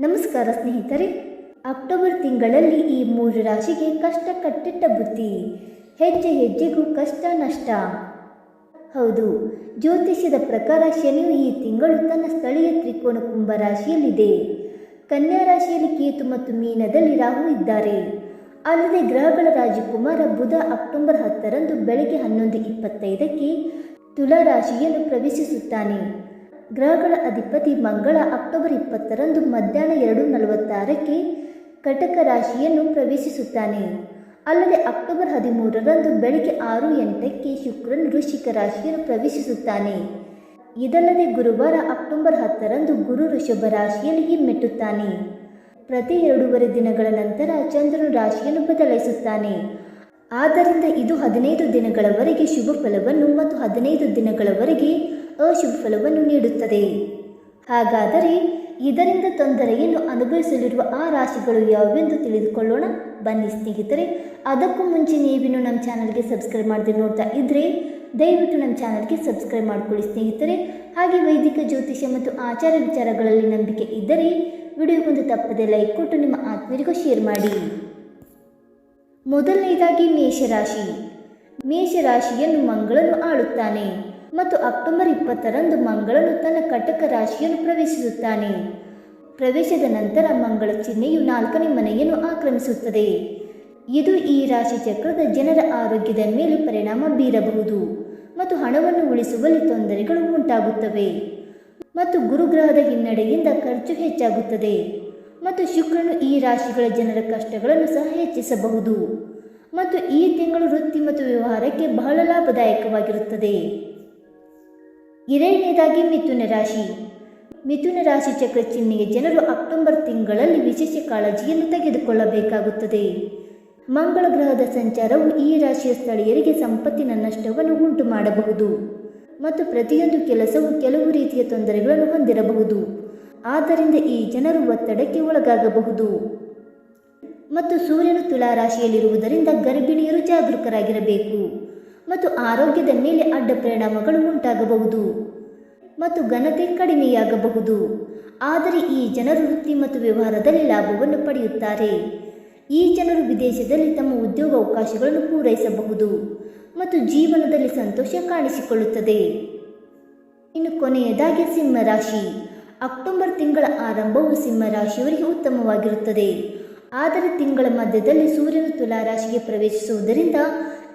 ನಮಸ್ಕಾರ ಸ್ನೇಹಿತರೆ, ಅಕ್ಟೋಬರ್ ತಿಂಗಳಲ್ಲಿ ಈ ಮೂರು ರಾಶಿಗೆ ಕಷ್ಟ ಕಟ್ಟಿಟ್ಟ ಬುದ್ಧಿ, ಹೆಜ್ಜೆ ಹೆಜ್ಜೆಗೂ ಕಷ್ಟ ನಷ್ಟ. ಹೌದು, ಜ್ಯೋತಿಷ್ಯದ ಪ್ರಕಾರ ಶನಿಯು ಈ ತಿಂಗಳು ತನ್ನ ಸ್ಥಳೀಯ ತ್ರಿಕೋನ ಕುಂಭ ರಾಶಿಯಲ್ಲಿದೆ. ಕನ್ಯಾ ರಾಶಿಯಲ್ಲಿ ಕೇತು ಮತ್ತು ಮೀನದಲ್ಲಿ ರಾಹು ಇದ್ದಾರೆ. ಅಲ್ಲದೆ ಗ್ರಹಗಳ ರಾಜಕುಮಾರ ಬುಧ ಅಕ್ಟೋಬರ್ ಹತ್ತರಂದು ಬೆಳಗ್ಗೆ ಹನ್ನೊಂದು ಇಪ್ಪತ್ತೈದಕ್ಕೆ ತುಲಾ ರಾಶಿಯನ್ನು ಪ್ರವೇಶಿಸುತ್ತಾನೆ. ಗ್ರಹಗಳ ಅಧಿಪತಿ ಮಂಗಳ ಅಕ್ಟೋಬರ್ ಇಪ್ಪತ್ತರಂದು ಮಧ್ಯಾಹ್ನ ಎರಡು ನಲವತ್ತಾರಕ್ಕೆ ಕಟಕ ರಾಶಿಯನ್ನು ಪ್ರವೇಶಿಸುತ್ತಾನೆ. ಅಲ್ಲದೆ ಅಕ್ಟೋಬರ್ ಹದಿಮೂರರಂದು ಬೆಳಗ್ಗೆ ಆರು ಎಂಟಕ್ಕೆ ಶುಕ್ರನು ವೃಶ್ಚಿಕ ರಾಶಿಯನ್ನು ಪ್ರವೇಶಿಸುತ್ತಾನೆ. ಇದಲ್ಲದೆ ಗುರುವಾರ ಅಕ್ಟೋಬರ್ ಹತ್ತರಂದು ಗುರು ಋಷಭ ರಾಶಿಯಲ್ಲಿ ಹಿಮ್ಮೆಟ್ಟುತ್ತಾನೆ. ಪ್ರತಿ ಎರಡೂವರೆ ದಿನಗಳ ನಂತರ ಚಂದ್ರನು ರಾಶಿಯನ್ನು ಬದಲಾಯಿಸುತ್ತಾನೆ. ಆದ್ದರಿಂದ ಇದು ಹದಿನೈದು ದಿನಗಳವರೆಗೆ ಶುಭ ಫಲವನ್ನು ಮತ್ತು ಹದಿನೈದು ದಿನಗಳವರೆಗೆ ಅಶುಭ ಫಲವನ್ನು ನೀಡುತ್ತದೆ. ಹಾಗಾದರೆ ಇದರಿಂದ ತೊಂದರೆಯನ್ನು ಅನುಭವಿಸಲಿರುವ ಆ ರಾಶಿಗಳು ಯಾವುವೆಂದು ತಿಳಿದುಕೊಳ್ಳೋಣ? ಬನ್ನಿ ಸ್ನೇಹಿತರೆ, ಅದಕ್ಕೂ ಮುಂಚೆ ನೀವಿನ್ನು ನಮ್ಮ ಚಾನಲ್ಗೆ ಸಬ್ಸ್ಕ್ರೈಬ್ ಮಾಡದೆ ನೋಡ್ತಾ ಇದ್ದರೆ ದಯವಿಟ್ಟು ನಮ್ಮ ಚಾನಲ್ಗೆ ಸಬ್ಸ್ಕ್ರೈಬ್ ಮಾಡಿಕೊಳ್ಳಿ ಸ್ನೇಹಿತರೆ. ಹಾಗೆ ವೈದಿಕ, ಜ್ಯೋತಿಷ್ಯ ಮತ್ತು ಆಚಾರ ವಿಚಾರಗಳಲ್ಲಿ ನಂಬಿಕೆ ಇದ್ದರೆ ವಿಡಿಯೋಗೊಂದು ತಪ್ಪದೆ ಲೈಕ್ ಕೊಟ್ಟು ನಿಮ್ಮ ಆತ್ಮೀಯರಿಗೂ ಶೇರ್ ಮಾಡಿ. ಮೊದಲನೇದಾಗಿ ಮೇಷರಾಶಿ. ಮೇಷರಾಶಿಯನ್ನು ಮಂಗಳನು ಆಳುತ್ತಾನೆ. ಮತ್ತು ಅಕ್ಟೋಬರ್ ಇಪ್ಪತ್ತರಂದು ಮಂಗಳನು ತನ್ನ ಕಟಕ ರಾಶಿಯನ್ನು ಪ್ರವೇಶಿಸುತ್ತಾನೆ. ಪ್ರವೇಶದ ನಂತರ ಮಂಗಳ ಚಿಹ್ನೆಯು ನಾಲ್ಕನೇ ಮನೆಯನ್ನು ಆಕ್ರಮಿಸುತ್ತದೆ. ಇದು ಈ ರಾಶಿ ಚಕ್ರದ ಜನರ ಆರೋಗ್ಯದ ಮೇಲೆ ಪರಿಣಾಮ ಬೀರಬಹುದು ಮತ್ತು ಹಣವನ್ನು ಉಳಿಸುವಲ್ಲಿ ತೊಂದರೆಗಳು ಉಂಟಾಗುತ್ತವೆ. ಮತ್ತು ಗುರುಗ್ರಹದ ಹಿನ್ನಡೆಯಿಂದ ಖರ್ಚು ಹೆಚ್ಚಾಗುತ್ತದೆ ಮತ್ತು ಶುಕ್ರನು ಈ ರಾಶಿಗಳ ಜನರ ಕಷ್ಟಗಳನ್ನು ಸಹ ಹೆಚ್ಚಿಸಬಹುದು ಮತ್ತು ಈ ತಿಂಗಳು ವೃತ್ತಿ ಮತ್ತು ವ್ಯವಹಾರಕ್ಕೆ ಬಹಳ ಲಾಭದಾಯಕವಾಗಿರುತ್ತದೆ. ಎರಡನೇದಾಗಿ ಮಿಥುನ ರಾಶಿ. ಮಿಥುನ ರಾಶಿ ಚಕ್ರ ಚಿಹ್ನೆಗೆ ಜನರು ಅಕ್ಟೋಬರ್ ತಿಂಗಳಲ್ಲಿ ವಿಶೇಷ ಕಾಳಜಿಯನ್ನು ತೆಗೆದುಕೊಳ್ಳಬೇಕಾಗುತ್ತದೆ. ಮಂಗಳ ಗ್ರಹದ ಸಂಚಾರವು ಈ ರಾಶಿಯ ಸ್ಥಳೀಯರಿಗೆ ಸಂಪತ್ತಿನ ನಷ್ಟವನ್ನು ಉಂಟು ಮಾಡಬಹುದು ಮತ್ತು ಪ್ರತಿಯೊಂದು ಕೆಲಸವು ಕೆಲವು ರೀತಿಯ ತೊಂದರೆಗಳನ್ನು ಹೊಂದಿರಬಹುದು. ಆದ್ದರಿಂದ ಈ ಜನರು ಒತ್ತಡಕ್ಕೆ ಒಳಗಾಗಬಹುದು. ಮತ್ತು ಸೂರ್ಯನು ತುಲಾ ರಾಶಿಯಲ್ಲಿರುವುದರಿಂದ ಗರ್ಭಿಣಿಯರು ಜಾಗರೂಕರಾಗಿರಬೇಕು. ಮತ್ತು ಆರೋಗ್ಯದ ಮೇಲೆ ಅಡ್ಡ ಪರಿಣಾಮಗಳು ಉಂಟಾಗಬಹುದು ಮತ್ತು ಘನತೆ ಕಡಿಮೆಯಾಗಬಹುದು. ಆದರೆ ಈ ಜನರು ವೃತ್ತಿ ಮತ್ತು ವ್ಯವಹಾರದಲ್ಲಿ ಲಾಭವನ್ನು ಪಡೆಯುತ್ತಾರೆ. ಈ ಜನರು ವಿದೇಶದಲ್ಲಿ ತಮ್ಮ ಉದ್ಯೋಗ ಅವಕಾಶಗಳನ್ನು ಪೂರೈಸಬಹುದು ಮತ್ತು ಜೀವನದಲ್ಲಿ ಸಂತೋಷ ಕಾಣಿಸಿಕೊಳ್ಳುತ್ತದೆ. ಇನ್ನು ಕೊನೆಯದಾಗಿ ಸಿಂಹರಾಶಿ ಅಕ್ಟೋಬರ್ ತಿಂಗಳ ಆರಂಭವು ಸಿಂಹರಾಶಿಯವರಿಗೆ ಉತ್ತಮವಾಗಿರುತ್ತದೆ. ಆದರೆ ತಿಂಗಳ ಮಧ್ಯದಲ್ಲಿ ಸೂರ್ಯನು ತುಲಾ ರಾಶಿಗೆ ಪ್ರವೇಶಿಸುವುದರಿಂದ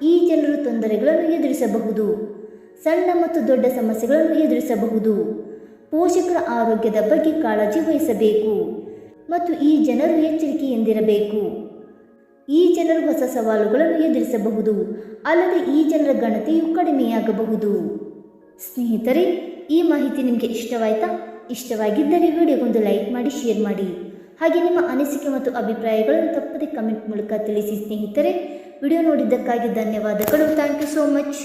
ಈ ಜನರು ತೊಂದರೆಗಳನ್ನು ಎದುರಿಸಬಹುದು, ಸಣ್ಣ ಮತ್ತು ದೊಡ್ಡ ಸಮಸ್ಯೆಗಳನ್ನು ಎದುರಿಸಬಹುದು. ಪೋಷಕರ ಆರೋಗ್ಯದ ಬಗ್ಗೆ ಕಾಳಜಿ ವಹಿಸಬೇಕು ಮತ್ತು ಈ ಜನರು ಎಚ್ಚರಿಕೆಯಿಂದಿರಬೇಕು. ಈ ಜನರು ಹೊಸ ಸವಾಲುಗಳನ್ನು ಎದುರಿಸಬಹುದು, ಅಲ್ಲದೆ ಈ ಜನರ ಗಣತಿಯು ಕಡಿಮೆಯಾಗಬಹುದು. ಸ್ನೇಹಿತರೆ, ಈ ಮಾಹಿತಿ ನಿಮಗೆ ಇಷ್ಟವಾಯ್ತಾ? ಇಷ್ಟವಾಗಿದ್ದರೆ ವಿಡಿಯೋಗೊಂದು ಲೈಕ್ ಮಾಡಿ, ಶೇರ್ ಮಾಡಿ. ಹಾಗೆ ನಿಮ್ಮ ಅನಿಸಿಕೆ ಮತ್ತು ಅಭಿಪ್ರಾಯಗಳನ್ನು ತಪ್ಪದೆ ಕಮೆಂಟ್ ಮೂಲಕ ತಿಳಿಸಿ ಸ್ನೇಹಿತರೆ. ವಿಡಿಯೋ ನೋಡಿದ್ದಕ್ಕಾಗಿ ಧನ್ಯವಾದಗಳು. Thank you so much